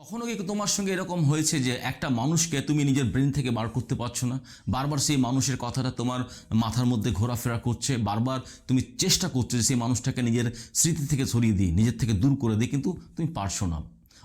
কখনো কি তোমার সঙ্গে এরকম হয়েছে যে একটা মানুষকে তুমি নিজের ব্রেন থেকে বার করতে পারছ না? বারবার সেই মানুষের কথাটা তোমার মাথার মধ্যে ঘোরাফেরা করছে, বারবার তুমি চেষ্টা করছ যে সেই মানুষটাকে নিজের স্মৃতি থেকে সরিয়ে দিই নিজের থেকে দূর করে দিই কিন্তু তুমি পারছ না।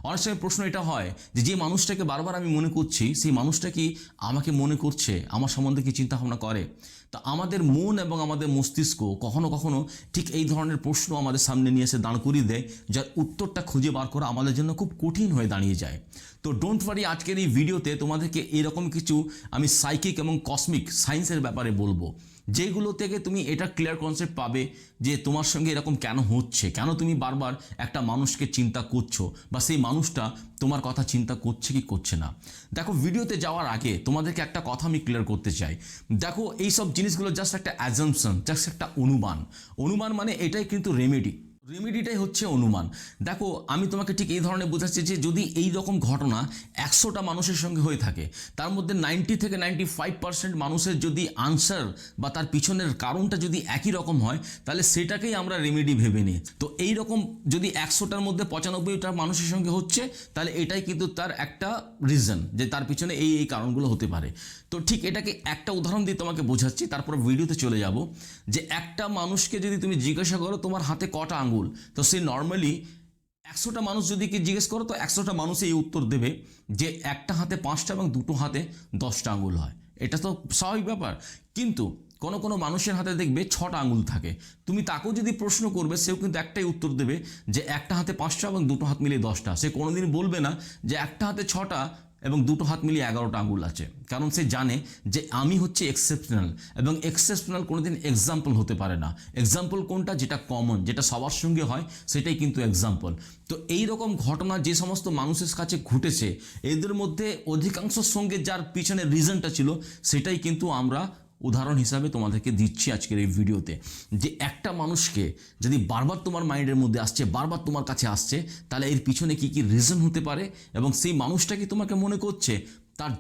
অনেক সময় প্রশ্ন এটা হয় যে যে মানুষটাকে বারবার আমি মনে করছি, সেই মানুষটা কি আমাকে মনে করছে, আমার সম্বন্ধে কি চিন্তা ভাবনা করে? তা আমাদের মন এবং আমাদের মস্তিষ্ক কখনো কখনো ঠিক এই ধরনের প্রশ্ন আমাদের সামনে নিয়ে এসে দাঁড় করিয়ে দেয়, যার উত্তরটা খুঁজে বার করা আমাদের জন্য খুব কঠিন হয়ে দাঁড়িয়ে যায়। তো ডোন্ট ওয়ারি আজকের এই ভিডিওতে তোমাদেরকে এরকম কিছু আমি সাইকিক এবং কসমিক সায়েন্সের ব্যাপারে বলব। যেগুলো থেকে তুমি এটা ক্লিয়ার কনসেপ্ট পাবে যে তোমার সঙ্গে এরকম কেন হচ্ছে? কেন তুমি বারবার একটা মানুষকে চিন্তা করছ? বা সেই মানুষটা তোমার কথা চিন্তা করছে কি করছে না? দেখো, ভিডিওতে যাওয়ার আগে তোমাদেরকে একটা কথা আমি ক্লিয়ার করতে চাই। দেখো এই সব জিনিসগুলো জাস্ট একটা অ্যাজামশন জাস্ট একটা অনুমান। অনুমান মানে এটাই কিন্তু রেমেডি রেমেডিটাই হচ্ছে অনুমান। দেখো, আমি তোমাকে ঠিক এই ধরনের বোঝাচ্ছি যে যদি এই রকম ঘটনা একশোটা মানুষের সঙ্গে হয়ে থাকে, তার মধ্যে নাইনটি থেকে নাইনটি ফাইভ পার্সেন্ট মানুষের যদি আনসার বা তার পিছনের কারণটা যদি একই রকম হয়, তাহলে সেটাকেই আমরা রেমেডি ভেবে নিই। তো এই রকম যদি একশোটার মধ্যে পঁচানব্বইটা মানুষের সঙ্গে হচ্ছে, তাহলে এটাই কিন্তু তার একটা রিজন যে তার পিছনে এই এই কারণগুলো হতে পারে। তো ঠিক এটাকে একটা উদাহরণ দিয়ে তোমাকে বোঝাচ্ছি, তারপর ভিডিওতে চলে যাব, যে একটা মানুষকে যদি তুমি জিজ্ঞাসা করো, তোমার হাতে কটা আঙ্গুল তো সে নর্মালি একশোটা মানুষ যদি কি জিজ্ঞেস করো, তো একশোটা মানুষ এই উত্তর দেবে যে একটা হাতে পাঁচটা এবং দুটো হাতে দশটা আঙুল হয়। এটা তো স্বাভাবিক ব্যাপার। কিন্তু কোনো কোনো মানুষের হাতে দেখবে ছটা আঙুল থাকে। তুমি তাকেও যদি প্রশ্ন করবে, সেও কিন্তু একটাই উত্তর দেবে যে একটা হাতে পাঁচটা এবং দুটো হাত মিলিয়ে দশটা। সে কোনোদিন বলবে না যে একটা হাতে ছটা এবং দুটো হাত মিলিয়ে এগারোটা আঙুল আছে। কারণ সে জানে যে আমি হচ্ছে এক্সেপশনাল এবং এক্সেপশনাল কোনোদিন এক্সাম্পল হতে পারে না। এক্সাম্পল কোনটা? যেটা কমন যেটা সবার সঙ্গে হয়, সেটাই কিন্তু এক্সাম্পল তো এই রকম ঘটনা যে সমস্ত মানুষের কাছে ঘটেছে, এদের মধ্যে অধিকাংশ সঙ্গে যার পিছনে রিজনটা ছিল, সেটাই কিন্তু আমরা উদাহরণ হিসাবে তোমাদেরকে দিচ্ছি আজকের এই ভিডিওতে, যে একটা মানুষকে যদি বারবার তোমার মাইন্ডের মধ্যে আসছে, বারবার তোমার কাছে আসছে, তাহলে এর পিছনে কি কি রিজন হতে পারে? এবং সেই মানুষটা কি তোমাকে মনে করছে? তার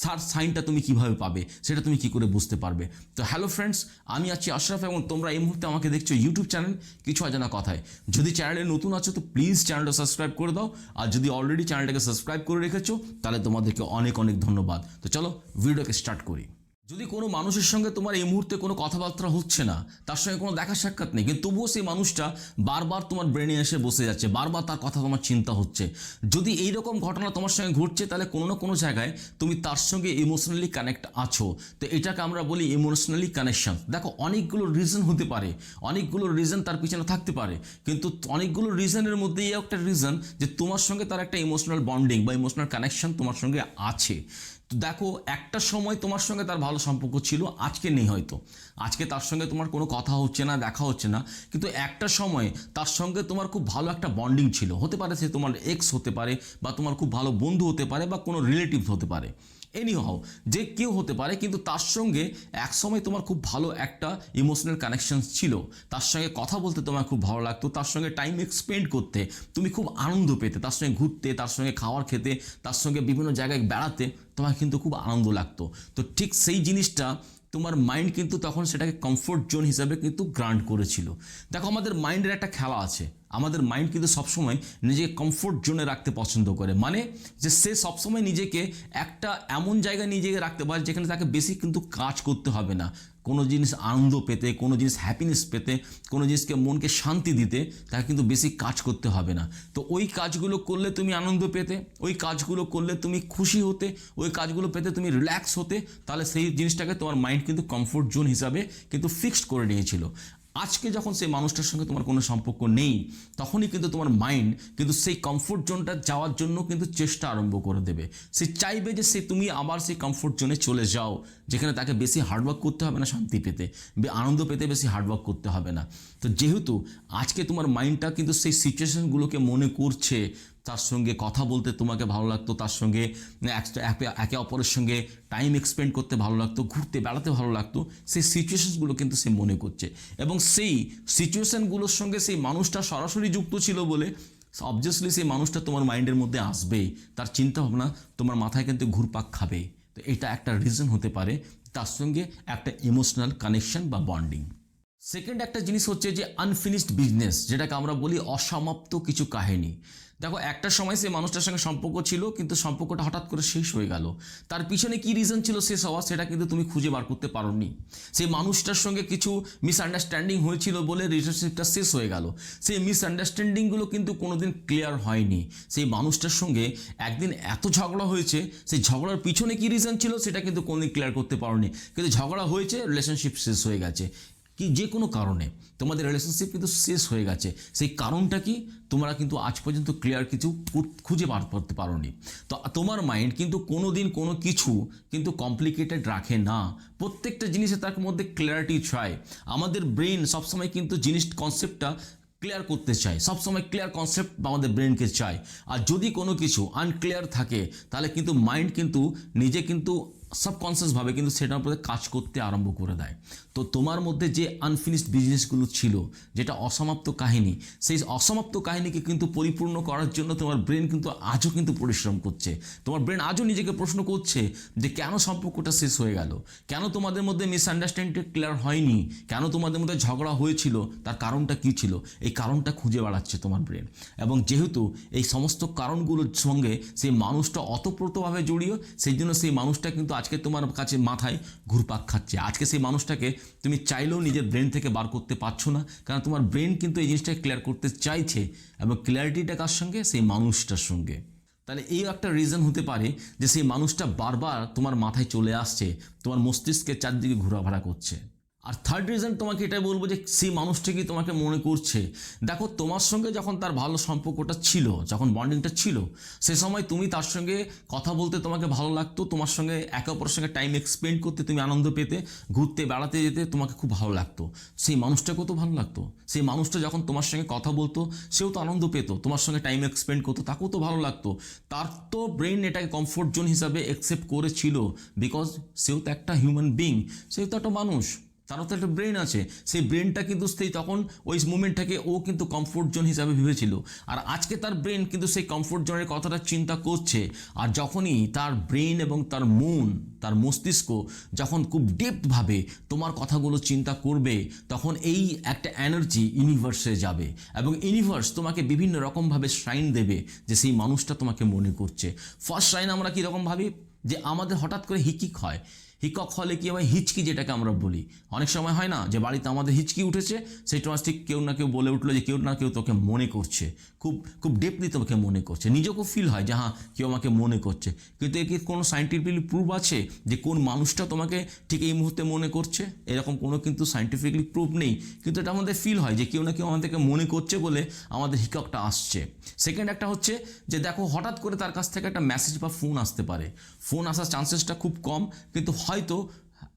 সার সাইনটা তুমি কীভাবে পাবে? সেটা তুমি কি করে বুঝতে পারবে? তো হ্যালো ফ্রেন্ডস আমি আছি আশরাফ এবং তোমরা এই মুহূর্তে আমাকে দেখছ ইউটিউব চ্যানেল কিছু অজানা কথায়। যদি চ্যানেলে নতুন আছো তো প্লিজ চ্যানেলটা সাবস্ক্রাইব করে দাও। আর যদি অলরেডি চ্যানেলটাকে সাবস্ক্রাইব করে রেখেছো, তাহলে তোমাদেরকে অনেক অনেক ধন্যবাদ। তো চলো ভিডিওকে স্টার্ট করি। যদি কোনো মানুষের সঙ্গে তোমার এই মুহূর্তে কোনো কথাবার্তা হচ্ছে না, তার সঙ্গে কোনো দেখা সাক্ষাৎ নেই, কিন্তু তবুও সেই মানুষটা বারবার তোমার ব্রেনে এসে বসে যাচ্ছে, বারবার তার কথা তোমার চিন্তা হচ্ছে। যদি এই রকম ঘটনা তোমার সঙ্গে ঘটছে, তাহলে কোনো না কোনো জায়গায় তুমি তার সঙ্গে ইমোশনালি কানেক্ট আছো। তো এটাকে আমরা বলি ইমোশনালি কানেকশন দেখো, অনেকগুলো রিজন হতে পারে, অনেকগুলো রিজন তার পিছনে থাকতে পারে, কিন্তু অনেকগুলো রিজনের মধ্যে এই একটা রিজন যে তোমার সঙ্গে তার একটা ইমোশনাল বন্ডিং বা ইমোশনাল কানেকশন তোমার সঙ্গে আছে। তো দেখো, একটা সময় তোমার সঙ্গে তার ভালো সম্পর্ক ছিল, আজকে নেই হয়তো। আজকে তার সঙ্গে তোমার কোনো কথা হচ্ছে না, দেখা হচ্ছে না। কিন্তু একটা সময় তার সঙ্গে তোমার খুব ভালো একটা বন্ডিং ছিল। হতে পারে সে তোমার এক্স হতে পারে, বা তোমার খুব ভালো বন্ধু হতে পারে, বা কোনো রিলেটিভ হতে পারে। এনি হও যে কেউ হতে পারে, কিন্তু তার সঙ্গে এক সময় তোমার খুব ভালো একটা ইমোশনাল কানেকশন ছিল। তার সঙ্গে কথা বলতে তোমার খুব ভালো লাগতো, তার সঙ্গে টাইম এক্সপেন্ড করতে, তুমি খুব আনন্দ পেতে, তার সঙ্গে ঘুরতে, তার সঙ্গে খাওয়ার খেতে, তার সঙ্গে বিভিন্ন জায়গায় বেড়াতে। তোমার কিন্তু খুব আনন্দ লাগতো। তো ঠিক সেই জিনিসটা তোমার মাইন্ড কিন্তু তখন সেটাকে কমফোর্ট জোন হিসাবে কিন্তু গ্রান্ট করেছিল। দেখো, আমাদের মাইন্ডের একটা খেলা আছে। আমাদের মাইন্ড কিন্তু সবসময় নিজেকে কমফোর্ট জোনে রাখতে পছন্দ করে। মানে যে সে সবসময় নিজেকে একটা এমন জায়গায় নিজেকে রাখতে পারে যেখানে তাকে বেশি কিন্তু কাজ করতে হবে না। কোনো জিনিস আনন্দ পেতে, কোনো জিনিস হ্যাপিনেস পেতে, কোনো জিনিসকে মনকে শান্তি দিতে, তাকে কিন্তু বেশি কাজ করতে হবে না। তো ওই কাজগুলো করলে তুমি আনন্দ পেতে, ওই কাজগুলো করলে তুমি খুশি হতে, ওই কাজগুলো পেতে তুমি রিল্যাক্স হতে, তাহলে সেই জিনিসটাকে তোমার মাইন্ড কিন্তু কমফোর্ট জোন হিসাবে কিন্তু ফিক্সড করে নিয়েছিল। আজকে যখন সেই মানুষটার সঙ্গে তোমার কোনো সম্পর্ক নেই, তখনই কিন্তু তোমার মাইন্ড কিন্তু সেই কমফোর্ট জোনটা যাওয়ার জন্য কিন্তু চেষ্টা আরম্ভ করে দেবে। সে চাইবে যে সে তুমি আবার সেই কমফোর্ট জোনে চলে যাও। যেখানে তাকে বেশি হার্ডওয়ার্ক করতে হবে না শান্তি পেতে আনন্দ পেতে বেশি হার্ডওয়ার্ক করতে হবে না। তো যেহেতু আজকে তোমার মাইন্ডটা কিন্তু সেই সিচুয়েশনগুলোকে মনে করছে, তার সঙ্গে কথা বলতে তোমাকে ভালো লাগতো, তার সঙ্গে একে- অপরের সঙ্গে টাইম এক্সপেন্ড করতে ভালো লাগতো, ঘুরতে, বেড়াতে ভালো লাগতো, সেই সিচুয়েশনসগুলো কিন্তু সে মনে করছে। এবং সেই সিচুয়েশনগুলোর সঙ্গে সেই মানুষটা সরাসরি যুক্ত ছিল বলে অবভিয়াসলি সেই মানুষটা তোমার মাইন্ডের মধ্যে আসবেই। তার চিন্তা ভাবনা তোমার মাথায় কিন্তু ঘুরপাক খাবে তো এটা একটা রিজন হতে পারে, তার সঙ্গে একটা ইমোশনাল কানেকশন বা বন্ডিং সেকেন্ড একটা জিনিস হচ্ছে যে আনফিনিশড বিজনেস যেটাকে আমরা বলি অসমাপ্ত কিছু কাহিনী। দেখো, একটা সময় সেই মানুষটার সঙ্গে সম্পর্ক ছিল, কিন্তু সম্পর্কটা হঠাৎ করে শেষ হয়ে গেল। তার পিছনে কি রিজন ছিল শেষ হওয়া, সেটা কিন্তু তুমি খুঁজে বার করতে পারোনি। সেই মানুষটার সঙ্গে কিছু মিসআন্ডারস্ট্যান্ডিং হয়েছিল বলে রিলেশনশিপটা শেষ হয়ে গেল। সেই মিসআন্ডারস্ট্যান্ডিংগুলো কিন্তু কোনোদিন ক্লিয়ার হয়নি। সেই মানুষটার সঙ্গে একদিন এত ঝগড়া হয়েছে, সেই ঝগড়ার পিছনে কি রিজন ছিল, সেটা কিন্তু কোনোদিন ক্লিয়ার করতে পারোনি। কিন্তু ঝগড়া হয়েছে রিলেশনশিপ শেষ হয়ে গেছে। কি যে কোনো কারণে তোমাদের রিলেশনশিপ কিন্তু শেষ হয়ে গেছে। সেই কারণটা কি? তোমরা কিন্তু আজ পর্যন্ত ক্লিয়ার কিছু খুঁজে বার করতে পারোনি। তো তোমার মাইন্ড কিন্তু কোনো দিন কোনো কিছু কিন্তু কমপ্লিকেটেড রাখে না। প্রত্যেকটা জিনিসে তার মধ্যে ক্লিয়ারিটি চায়। আমাদের ব্রেন সবসময় কিন্তু জিনিস কনসেপ্টটা ক্লিয়ার করতে চাই সবসময় ক্লিয়ার কনসেপ্ট আমাদের ব্রেনকে চাই আর যদি কোনো কিছু আনক্লিয়ার থাকে, তাহলে কিন্তু মাইন্ড কিন্তু নিজে কিন্তু সাবকনসিয়াসভাবে কিন্তু সেটার উপরে কাজ করতে আরম্ভ করে দেয়। তো তোমার মধ্যে যে আনফিনিশড বিজনেসগুলো ছিল, যেটা অসমাপ্ত কাহিনী, সেই অসমাপ্ত কাহিনীকে কিন্তু পরিপূর্ণ করার জন্য তোমার ব্রেন কিন্তু আজও কিন্তু পরিশ্রম করছে। তোমার ব্রেন আজও নিজেকে প্রশ্ন করছে যে কেন সম্পর্কটা শেষ হয়ে গেল? কেন তোমাদের মধ্যে মিসআন্ডারস্ট্যান্ডিং ক্লিয়ার হয়নি? কেন তোমাদের মধ্যে ঝগড়া হয়েছিল? তার কারণটা কী ছিল? এই কারণটা খুঁজে বেড়াচ্ছে তোমার ব্রেন এবং যেহেতু এই সমস্ত কারণগুলোর সঙ্গে সেই মানুষটা অতপ্রতভাবে জড়িয়ে, সেই জন্য সেই মানুষটা কিন্তু আজকে তোমার কাছে মাথায় ঘুরপাক খাচ্ছে। আজকে সেই মানুষটাকে তুমি চাইলেও নিজের ব্রেন থেকে বার করতে পারছ না, কারণ তোমার ব্রেন কিন্তু এই জিনিসটাকে ক্লিয়ার করতে চাইছে এবং ক্লিয়ারিটিটা কার সঙ্গে? সেই মানুষটার সঙ্গে। তাহলে এই একটা রিজন হতে পারে যে সেই মানুষটা বারবার তোমার মাথায় চলে আসছে, তোমার মস্তিষ্কের চারদিকে ঘোরাফেরা করছে। আর থার্ড রিজন তোমাকে এটাই বলব যে সেই মানুষটা কি তোমাকে মনে করছে? দেখো, তোমার সঙ্গে যখন তার ভালো সম্পর্কটা ছিল, যখন বন্ডিংটা ছিল, সে সময় তুমি তার সঙ্গে কথা বলতে তোমাকে ভালো লাগতো, তোমার সঙ্গে একে অপরের সঙ্গে টাইম এক্সপেন্ড করতে, তুমি আনন্দ পেতে, ঘুরতে, বেড়াতে যেতে তোমাকে খুব ভালো লাগতো। সেই মানুষটাকেও তো ভালো লাগতো? সেই মানুষটা যখন তোমার সঙ্গে কথা বলতো, সেও তো আনন্দ পেতো, তোমার সঙ্গে টাইম এক্সপেন্ড করতো, তাকেও তো ভালো লাগতো। তার তো ব্রেন এটাকে কমফোর্ট জোন হিসাবে অ্যাকসেপ্ট করেছিল বিকজ সেও তো একটা হিউম্যান বিং সেও তো একটা মানুষ। তারও তো একটা ব্রেন আছে। সেই ব্রেনটা কিন্তু সেই তখন ওই মুমেন্টটাকে ও কিন্তু কমফোর্ট জোন হিসাবে ভেবেছিল। আর আজকে তার ব্রেন কিন্তু সেই কমফোর্ট জোনের কথাটা চিন্তা করছে। আর যখনই তার ব্রেন এবং তার মন, তার মস্তিষ্ক যখন খুব ডেপথভাবে তোমার কথাগুলো চিন্তা করবে, তখন এই একটা এনার্জি ইউনিভার্সে যাবে। এবং ইউনিভার্স তোমাকে বিভিন্ন রকমভাবে সাইন দেবে যে সেই মানুষটা তোমাকে মনে করছে। ফার্স্ট সাইন আমরা কীরকম ভাবি? যে আমাদের হঠাৎ করে হিকিক হয়। হিকক হলে কি হয়? হিচকি যেটাকে আমরা বলি। অনেক সময় হয় না যে বাড়িতে আমাদের হিচকি উঠেছে, সেই সময় ঠিক কেউ না কেউ বলে উঠল যে কেউ না কেউ তোকে মনে করছে। খুব খুব ডেপলি তোমাকে মনে করছে। নিজেকেও ফিল হয় যে হ্যাঁ কেউ আমাকে মনে করছে। কিন্তু এর কি কোনো সাইন্টিফিকলি প্রুফ আছে যে কোন মানুষটা তোমাকে ঠিক এই মুহূর্তে মনে করছে? এরকম কোনো কিন্তু সাইন্টিফিকলি প্রুফ নেই। কিন্তু এটা আমাদের ফিল হয় যে কেউ না কেউ আমাদেরকে মনে করছে বলে আমাদের হিককটা আসছে। সেকেন্ড একটা হচ্ছে যে দেখো হঠাৎ করে তার কাছ থেকে একটা মেসেজ বা ফোন আসতে পারে। ফোন আসার চান্সেসটা খুব কম, কিন্তু হয়তো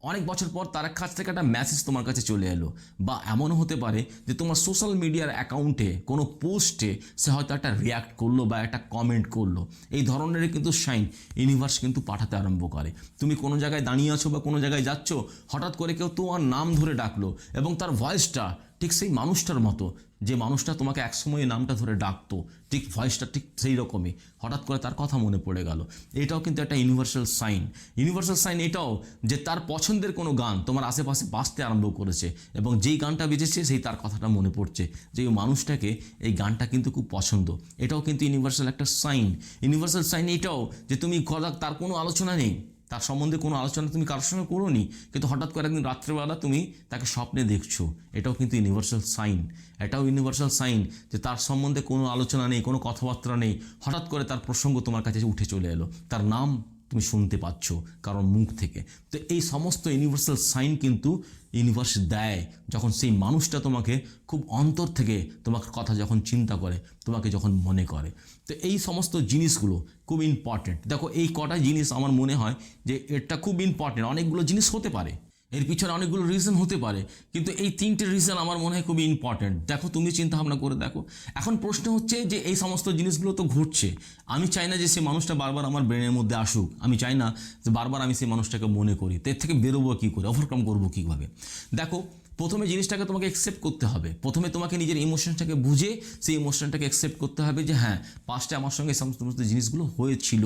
অনেক বছর পর তার কাছ থেকে একটা মেসেজ তোমার কাছে চলে এলো। বা এমনও হতে পারে যে তোমার সোশ্যাল মিডিয়ার অ্যাকাউন্টে কোনো পোস্টে সে হয়তো একটা রিয়াক্ট করল বা একটা কমেন্ট করল। এই ধরনের কিন্তু সাইন ইউনিভার্স কিন্তু পাঠাতে আরম্ভ করে। তুমি কোনো জায়গায় দাঁড়িয়ে আছো বা কোনো জায়গায় যাচ্ছ, হঠাৎ করে কেউ তোমার নাম ধরে ডাকলো এবং তার ভয়েসটা ঠিক সেই মানুষটার মতো যে মানুষটা তোমাকে একসময় নামটা ধরে ডাকতো, ঠিক ভয়েসটা ঠিক সেই রকমই হঠাৎ করে তার কথা মনে পড়ে গেল। এটাও কিন্তু একটা ইউনিভার্সাল সাইন ইউনিভার্সাল সাইন এটাও যে তার পছন্দের কোনো গান তোমার আশেপাশে বাঁচতে আরম্ভ করেছে এবং যেই গানটা বেজেছে সেই তার কথাটা মনে পড়ছে যে এই মানুষটাকে এই গানটা কিন্তু খুব পছন্দ। এটাও কিন্তু ইউনিভার্সাল একটা সাইন ইউনিভার্সাল সাইন এটাও যে তুমি তার কোনো আলোচনা নেই। তার সম্বন্ধে কোনো আলোচনা তুমি কারোর সঙ্গে করো নি কিন্তু হঠাৎ করে একদিন রাত্রেবেলা তুমি তাকে স্বপ্নে দেখছ। এটাও কিন্তু ইউনিভার্সাল সাইন এটাও ইউনিভার্সাল সাইন যে তার সম্বন্ধে কোনো আলোচনা নেই, কোনো কথাবার্তা নেই। হঠাৎ করে তার প্রসঙ্গ তোমার কাছে উঠে চলে এলো। তার নাম তুমি শুনতে পাচ্ছ কারণ মুখ থেকে। তো এই সমস্ত ইউনিভার্সাল সাইন কিন্তু ইউনিভার্স দেয় যখন সেই মানুষটা তোমাকে খুব অন্তর থেকে তোমার কথা যখন চিন্তা করে, তোমাকে যখন মনে করে। তো এই সমস্ত জিনিসগুলো খুব ইম্পর্টেন্ট দেখো এই কটা জিনিস আমার মনে হয় যে এটা খুব ইম্পর্টেন্ট অনেকগুলো জিনিস হতে পারে। এর পিছনে অনেকগুলো রিজন হতে পারে। কিন্তু এই তিনটে রিজন আমার মনে হয় খুবই ইম্পর্টেন্ট দেখো, তুমি চিন্তা ভাবনা করে দেখো। এখন প্রশ্ন হচ্ছে যে এই সমস্ত জিনিসগুলো তো ঘটছে। আমি চাই না যে সেই মানুষটা বারবার আমার ব্রেনের মধ্যে আসুক। আমি চাই না যে বারবার আমি সেই মানুষটাকে মনে করি। তো এর থেকে বেরোবো কী করে? ওভারকাম করব কীভাবে? দেখো, প্রথমে জিনিসটাকে তোমাকে অ্যাকসেপ্ট করতে হবে। প্রথমে তোমাকে নিজের ইমোশনটাকে বুঝে সেই ইমোশনটাকে অ্যাকসেপ্ট করতে হবে যে হ্যাঁ পাস্টে আমার সঙ্গে এই সমস্ত সমস্ত জিনিসগুলো হয়েছিল।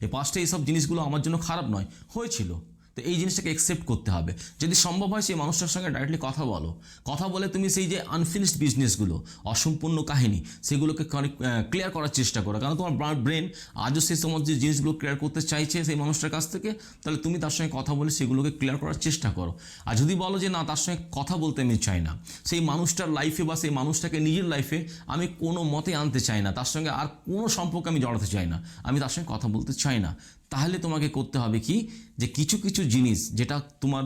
এই পাস্টে এইসব জিনিসগুলো আমার জন্য খারাপ নয়, হয়েছিল। তো এই জিনিসটাকে অ্যাকসেপ্ট করতে হবে। যদি সম্ভব হয় সেই মানুষটার সঙ্গে ডাইরেক্টলি কথা বলো। কথা বলে তুমি সেই যে আনফিনিশড বিজনেসগুলো অসম্পূর্ণ কাহিনী, সেগুলোকে ক্লিয়ার করার চেষ্টা করো। কারণ তোমার ব্রেন আজও সেই সমস্ত যে জিনিসগুলো ক্লিয়ার করতে চাইছে সেই মানুষটার কাছ থেকে, তাহলে তুমি তার সঙ্গে কথা বলে সেগুলোকে ক্লিয়ার করার চেষ্টা করো। আর যদি বলো যে না, তার সঙ্গে কথা বলতে আমি চাই না, সেই মানুষটার লাইফে বা সেই মানুষটাকে নিজের লাইফে আমি কোনো মতে আনতে চাই না, তার সঙ্গে আর কোনো সম্পর্ক আমি জড়াতে চাই না, আমি তার সঙ্গে কথা বলতে চাই না। তাহলে তোমাকে করতে হবে কি? যে কিছু কিছু জিনিস যেটা তোমার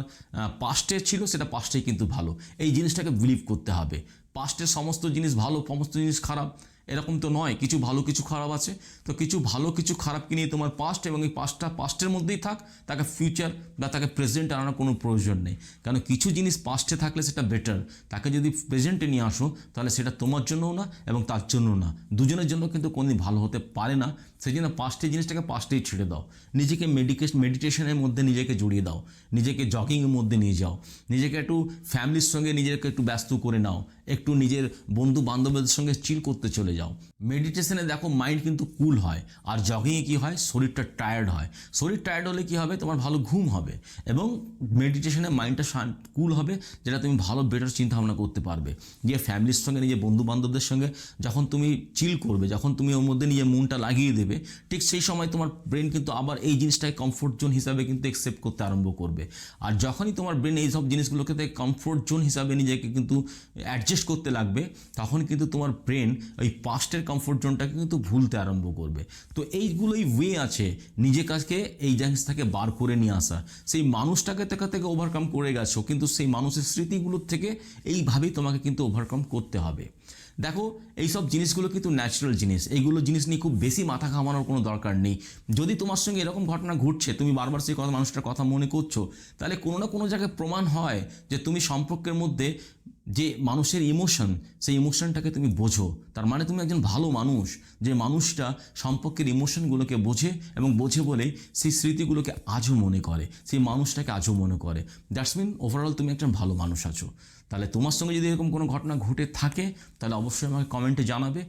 পাস্টে ছিল সেটা পাস্টেই কিন্তু ভালো। এই জিনিসটাকে বিলিভ করতে হবে। পাস্টের সমস্ত জিনিস ভালো, সমস্ত জিনিস খারাপ, এরকম তো নয়। কিছু ভালো, কিছু খারাপ আছে। তো কিছু ভালো, কিছু খারাপকে নিয়ে তোমার পাস্ট এবং এই পাস্টটা পাস্টের মধ্যেই থাক। তাকে ফিউচার বা তাকে প্রেজেন্ট আনার কোনো প্রয়োজন নেই। কারণ কিছু জিনিস পাস্টে থাকলে সেটা বেটার তাকে যদি প্রেজেন্টে নিয়ে আসো, তাহলে সেটা তোমার জন্যও না এবং তার জন্য না। দুজনের জন্য কিন্তু কোনোদিন ভালো হতে পারে না। সেই জন্য পাঁচটি জিনিসটাকে পাস্টেই ছেড়ে দাও। নিজেকে মেডিকেশন মেডিটেশনের মধ্যে নিজেকে জড়িয়ে দাও। নিজেকে জগিংয়ের মধ্যে নিয়ে যাও। নিজেকে একটু ফ্যামিলির সঙ্গে নিজেকে একটু ব্যস্ত করে নাও। একটু নিজের বন্ধু বান্ধবদের সঙ্গে চিল করতে চলে যাও। মেডিটেশনে দেখো মাইন্ড কিন্তু কুল হয়। আর জগিংয়ে কি হয়? শরীরটা টায়ার্ড হয়। শরীর টায়ার্ড হলে কি হবে? তোমার ভালো ঘুম হবে। এবং মেডিটেশনে মাইন্ডটা কুল হবে, যেটা তুমি ভালো বেটার চিন্তা ভাবনা করতে পারবে। যে ফ্যামিলির সঙ্গে, নিজের বন্ধু বান্ধবদের সঙ্গে যখন তুমি চিল করবে, যখন তুমি ওর মধ্যে নিজের মনটা লাগিয়ে দেবে ঠিক সেই সময় তোমার ব্রেন কিন্তু আবার এই জিনিসটাকে কমফোর্ট জোন হিসাবে কিন্তু অ্যাকসেপ্ট করতে আরম্ভ করবে। আর যখনই তোমার ব্রেন এই সব জিনিসগুলোকে কমফোর্ট জোন হিসাবে নিজেকে কিন্তু অ্যাডজাস্ট করতে লাগবে, তখন কিন্তু তোমার ব্রেন ওই পাস্টের কমফোর্ট জোনটাকে কিন্তু ভুলতে আরম্ভ করবে। তো এইগুলোই ওয়ে আছে নিজে কাজকে এই জিনিস থেকে বার করে নিয়ে আসা। সেই মানুষটাকে থেকে থেকে ওভারকাম করে গেছো, কিন্তু সেই মানুষের স্মৃতিগুলোর থেকে এইভাবেই তোমাকে কিন্তু ওভারকাম করতে হবে। দেখো এই সব জিনিসগুলো কিন্তু ন্যাচারাল জিনিস। এইগুলো জিনিস নিয়ে খুব বেশি মাথা ঘামানোর কোনো দরকার নেই। যদি তোমার সঙ্গে এরকম ঘটনা ঘটছে, তুমি বারবার সেই কথা মানুষটার কথা মনে করছ, তাহলে কোনো না কোনো জায়গায় প্রমাণ হয় যে তুমি সম্পর্কের মধ্যে যে মানুষের ইমোশন সেই ইমোশনটাকে তুমি বোঝো। তার মানে তুমি একজন ভালো মানুষ, যে মানুষটা সম্পর্কের ইমোশনগুলোকে বোঝে এবং বোঝে বলেই সেই স্মৃতিগুলোকে আজও মনে করে, সেই মানুষটাকে আজও মনে করে। দ্যাটস মিন ওভারঅল তুমি একজন ভালো মানুষ আছো। তাহলে তোমার সঙ্গে যদি এরকম কোনো ঘটনা ঘটে থাকে, তাহলে অবশ্যই আমাকে কমেন্টে জানাবে।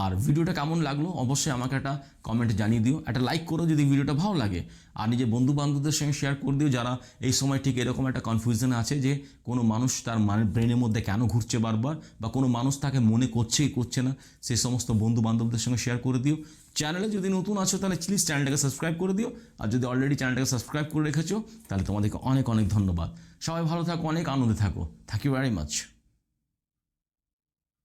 আর ভিডিওটা কেমন লাগল, অবশ্যই আমাকে একটা কমেন্টে জানিয়ে দিও। একটা লাইক করো যদি ভিডিওটা ভালো লাগে। আর নিজের বন্ধু বান্ধবদের সঙ্গে শেয়ার করে দিও যারা এই সময় ঠিক এরকম একটা কনফিউশন আছে যে কোনো মানুষ তার মানে ব্রেনের মধ্যে কেন ঘুরছে বারবার বা কোনো মানুষ তাকে মনে করছে করছে না সেই সমস্ত বন্ধু বান্ধবদের সঙ্গে শেয়ার করে দিও। চ্যানেলে যদি নতুন আছো, তাহলে প্লিজ চ্যানেলটাকে সাবস্ক্রাইব করে দিও। আর যদি অলরেডি চ্যানেলটাকে সাবস্ক্রাইব করে রেখেছো, তাহলে তোমাদেরকে অনেক অনেক ধন্যবাদ। সবাই ভালো থাকো, অনেক আনন্দে থাকো। Thank you very much